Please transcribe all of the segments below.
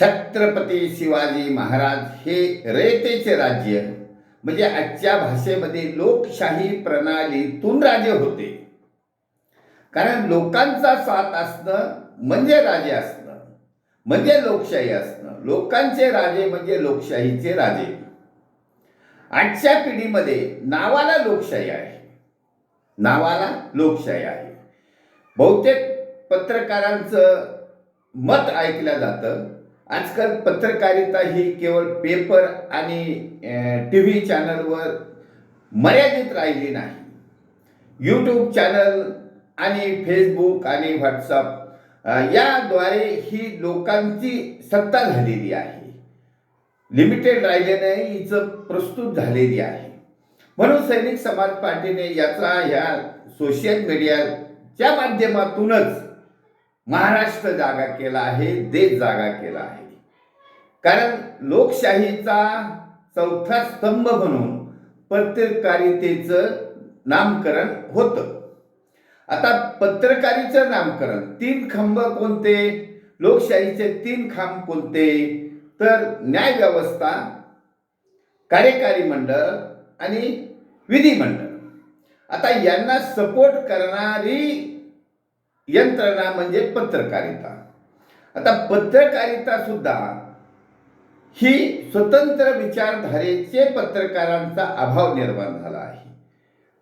छत्रपती शिवाजी महाराज हे रयतेचे राज्य. म्हणजे आजच्या भाषेमध्ये लोकशाही प्रणालीतून राजे होते. कारण लोकांचा साथ असणं म्हणजे राजे असणं म्हणजे लोकशाही असणं. लोकांचे राजे म्हणजे लोकशाहीचे राजे. आजच्या पिढीमध्ये नावाला लोकशाही आहे. नावाला लोकशाही आहे. बहुतेक पत्रकारांचं मत ऐकलं जातं आजकाल पत्रकारिता ही केवळ पेपर आणि टी व्ही चॅनलवर मर्यादित राहिली नाही. यूट्यूब चॅनल आणि फेसबुक आणि व्हॉट्सअप याद्वारे ही लोकांची सत्ता झालेली आहे. लिमिटेड राहिले नाही हिचं प्रस्तुत झालेली आहे. म्हणून सैनिक समाज पार्टीने याचा ह्या सोशल मीडियाच्या माध्यमातूनच महाराष्ट्र जागा केला आहे देश जागा केला आहे. कारण लोकशाहीचा चौथा स्तंभ म्हणून पत्रकारितेचं नामकरण होतं. आता पत्रकारीचं नामकरण तीन खांब कोणते? लोकशाहीचे तीन खांब कोणते? तर न्याय व्यवस्था कार्यकारी मंडळ आणि विधिमंडळ. आता यांना सपोर्ट करणारी यंत्रणा म्हणजे पत्रकारिता. आता पत्रकारिता सुद्धा ही स्वतंत्र विचारधारेचे पत्रकारांचा अभाव निर्माण झाला आहे.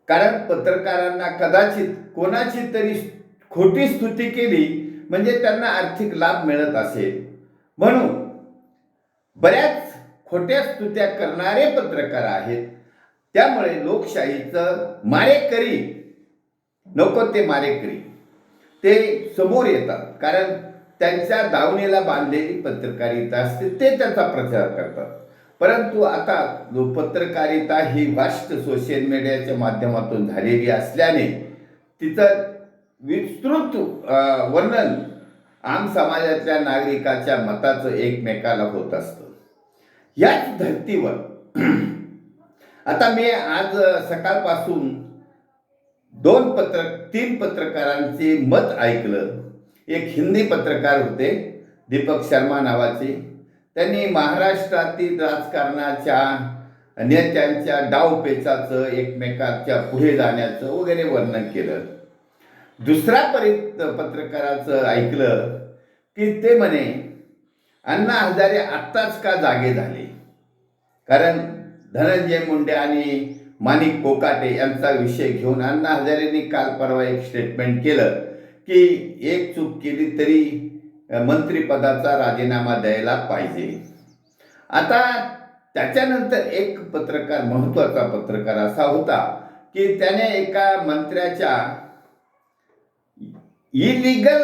कारण पत्रकारांना कदाचित कोणाची तरी खोटी स्तुती केली म्हणजे त्यांना आर्थिक लाभ मिळत असेल. म्हणून बऱ्याच खोट्या स्तुत्या करणारे पत्रकार आहेत. त्यामुळे लोकशाहीचं मारेकरी नको ते मारेकरी ते समोर येतात. कारण त्यांच्या दावणीला बांधलेली पत्रकारिता असते ते त्याचा प्रचार करतात. परंतु आता जो पत्रकारिता ही वास्ट सोशल मीडियाच्या माध्यमातून झालेली असल्याने तिचं विस्तृत वर्णन आम समाजातल्या नागरिकाच्या मताचं एकमेकाला होत असतं. याच धर्तीवर आता मी आज सकाळपासून दोन पत्र तीन पत्रकारांचे मत ऐकलं. एक हिंदी पत्रकार होते दीपक शर्मा नावाचे. त्यांनी महाराष्ट्रातील राजकारणाच्या नेत्यांच्या डावपेचाचं एकमेकाच्या पुढे जाण्याचं वगैरे वर्णन केलं. दुसरा परि पत्रकाराचं ऐकलं की ते म्हणे अण्णा हजारे आत्ताच का जागे झाले? कारण धनंजय मुंडे आणि माणिक कोकाटे यांचा विषय घेऊन अण्णा हजारेंनी काल परवा एक स्टेटमेंट केलं. की एक चूक केली तरी मंत्रिपदाचा राजीनामा द्यायला पाहिजे. आता त्याच्यानंतर एक पत्रकार महत्त्वाचा पत्रकार असा होता की त्याने एका मंत्र्याच्या इलिगल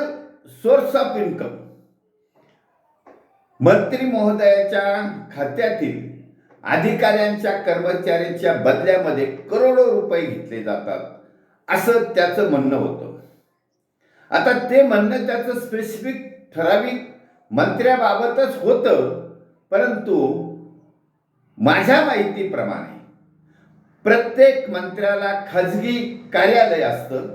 सोर्स ऑफ इन्कम मंत्री महोदयाच्या खात्यातील अधिकाऱ्यांच्या कर्मचाऱ्यांच्या बदल्यामध्ये करोडो रुपये घेतले जातात असं त्याचं म्हणणं होतं. आता ते म्हणणं त्याचं स्पेसिफिक ठराविक मंत्र्याबाबतच होतं परंतु माझ्या माहितीप्रमाणे प्रत्येक मंत्र्याला खाजगी कार्यालय असतं.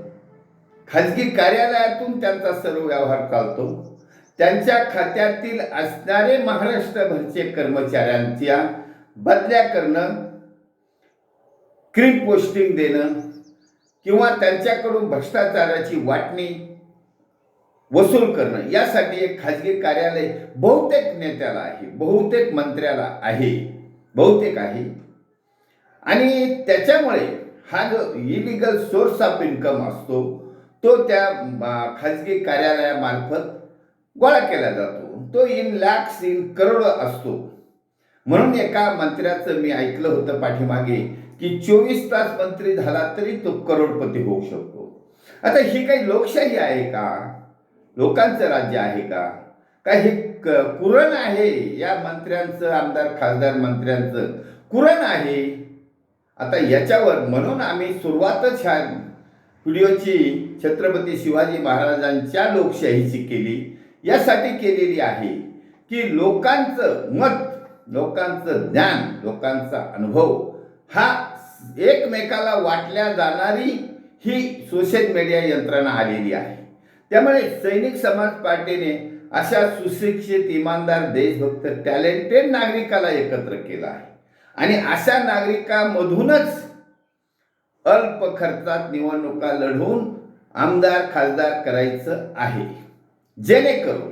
खाजगी कार्यालयातून त्यांचा सर्व व्यवहार चालतो. त्यांच्या खात्यातील असणारे महाराष्ट्रभरचे कर्मचाऱ्यांच्या बदल्या करणं क्रीम पोस्टिंग देणं किंवा त्यांच्याकडून भ्रष्टाचाराची वाटणी वसूल करणं. यासाठी एक खाजगी कार्यालय बहुतेक नेत्याला आहे बहुतेक मंत्र्याला आहे बहुतेक आहे. आणि त्याच्यामुळे हा जो इलिगल सोर्स ऑफ इन्कम असतो तो त्या खाजगी कार्यालयामार्फत गोळा केला जातो. तो इन लॅक्स इन करोड असतो. म्हणून एका मंत्र्याचं मी ऐकलं होतं पाठीमागे की चोवीस तास मंत्री झाला तरी तो करोडपती होऊ शकतो. आता ही काही लोकशाही आहे का? लोकांचं राज्य आहे का? का हे क- कुरण आहे या मंत्र्यांचं आमदार खासदार मंत्र्यांचं? कुरण आहे? आता याच्यावर म्हणून आम्ही सुरुवातच ह्या व्हिडिओची छत्रपती शिवाजी महाराजांच्या लोकशाहीची केली. यासाठी केलेली आहे की लोकांचं मत लोकांचं ज्ञान लोकांचा अनुभव हा एकमेकाला वाटल्या जाणारी ही सोशल मीडिया यंत्रणा आलेली आहे. त्यामुळे सैनिक समाज पार्टीने अशा सुशिक्षित इमानदार देशभक्त टॅलेंटेड नागरिकाला एकत्र केलं आहे. आणि अशा नागरिकामधूनच अल्प खर्चात निवडणुका लढवून आमदार खासदार करायचं आहे. जेणेकरून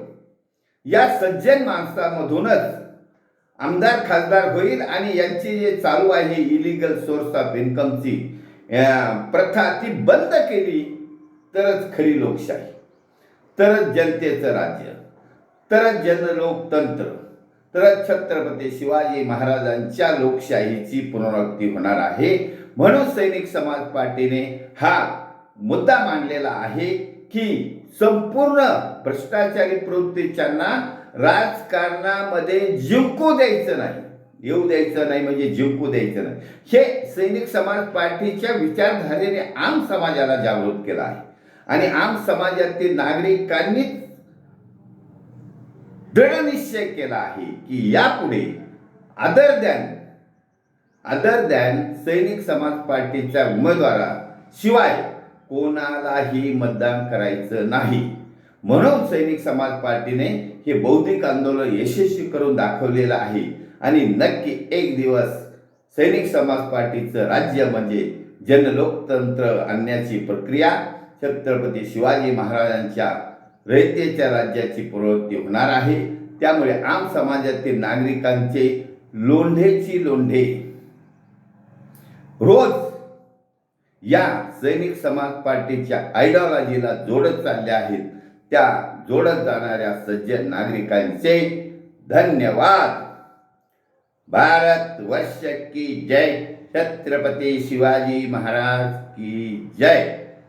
या सज्जन माणसामधूनच आमदार खासदार होईल आणि यांची जे चालू आहे इलिगल सोर्स ऑफ इन्कमची प्रथा ती बंद केली तरच खरी लोकशाही. तरच जनतेचं राज्य. तरच जनलोकतंत्र. तरच छत्रपती शिवाजी महाराजांच्या लोकशाहीची पुनरावृत्ती होणार आहे. म्हणून सैनिक समाज पार्टीने हा मुद्दा मांडलेला आहे की संपूर्ण भ्रष्टाचारी प्रवृत्तीच्यांना राजकारणामध्ये जिंकू द्यायचं नाही. येऊ द्यायचं नाही म्हणजे जिंकू द्यायचं नाही. हे सैनिक समाज पार्टीच्या विचारधारेने आम समाजाला जागृत केलं आहे. आणि आम समाजातील नागरिकांनी दृढ निश्चय केला आहे की यापुढे अदर दॅन अदर दॅन सैनिक समाज पार्टीच्या उमेदवारा शिवाय कोणालाही मतदान करायचं नाही. म्हणून सैनिक समाज पार्टीने हे बौद्धिक आंदोलन यशस्वी करून दाखवलेलं आहे. आणि नक्की एक दिवस सैनिक समाज पार्टीचं राज्य म्हणजे जनलोकतंत्र आणण्याची प्रक्रिया छत्रपती शिवाजी महाराजांच्या रयतेच्या राज्याची प्रवृत्ती होणार आहे. त्यामुळे आम समाजातील नागरिकांचे लोंढेची लोंढे. रोज या सैनिक समाज पार्टीच्या आयडिओलॉजीला जोडत चालले आहेत. त्या जोडत जाणाऱ्या सज्जन नागरिकांचे धन्यवाद. भारत वर्ष की जय. छत्रपती शिवाजी महाराज की जय.